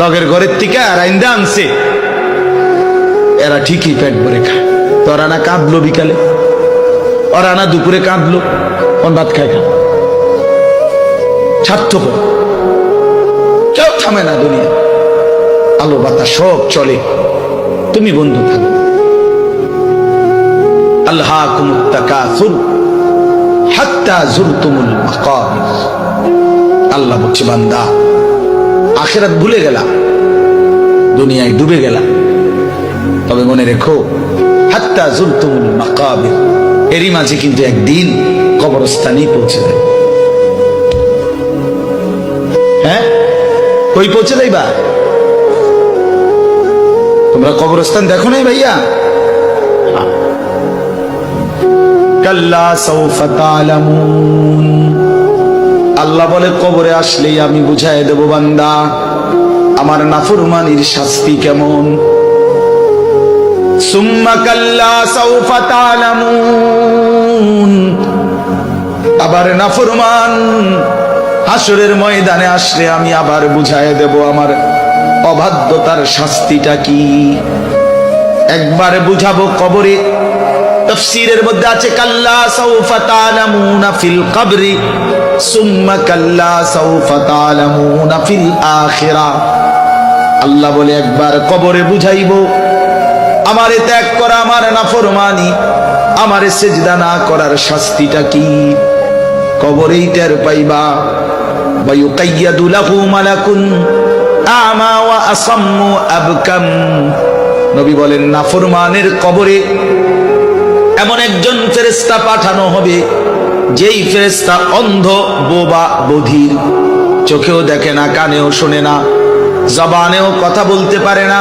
লগের ঘরের থেকে আর আইন্দা আনছে। এরা ঠিকই পেট ভরে খায়। তোরা না কাঁদলো বিকালে। ওরা না দুপুরে কাঁদলো ভাত খায় খা স্বার্থপর কেউ থামে না দুনিয়া। আলো বাতাস সব চলে। তুমি বন্ধু থাকো। আল্লাহ কুমুত্তাকাসুর হাত্তা জুরতুমুল মাকাবির। আল্লাহ বলছে বান্দা। আখেরাত ভুলে গেলা দুনিয়ায় ডুবে গেলা তবে মনে রেখো, হাত্তা জুরতুমুল মাকাবির। এরই মাঝে কিন্তু একদিন কবরস্থানেই পৌঁছে দেয় হ্যাঁ? কই পৌঁছে দেবা তোমরা কবরস্থান দেখো নাই ভাইয়া? কাল্লা সৌফা আল্লাহ বলে, কবরে আসলেই আমি বুঝাই দেব বান্দা, আমার নাফরমানির শাস্তি কেমন? আবার নাফরমান হাসরের ময়দানে আসলে আমি আবার বুঝাই দেব আমার অবাধ্যতার শাস্তিটা কি? একবার বুঝাবো কবরে তফসিরের মধ্যে আছে কাল্লা সাউফা তালামুনা ফিল কবরি সুম্মা কাল্লা সাউফা তালামুনা ফিল আখিরা আল্লাহ বলে একবার কবরে বুঝাইব আমারে ত্যাগ করা আমার নাফরমানি আমারে সেজদা না করার শাস্তিটা কি কবরেই টের পাইবা ويقيد له ملك أعمى وأصم أبكم নবী বলেন নাফরমানের কবরে এমন একজন ফেরেস্তা পাঠানো হবে, যেই ফেরেস্তা অন্ধ, বোবা, বধির। চোখেও দেখে না, কানেও শোনে না, জবানেও কথা বলতে পারে না।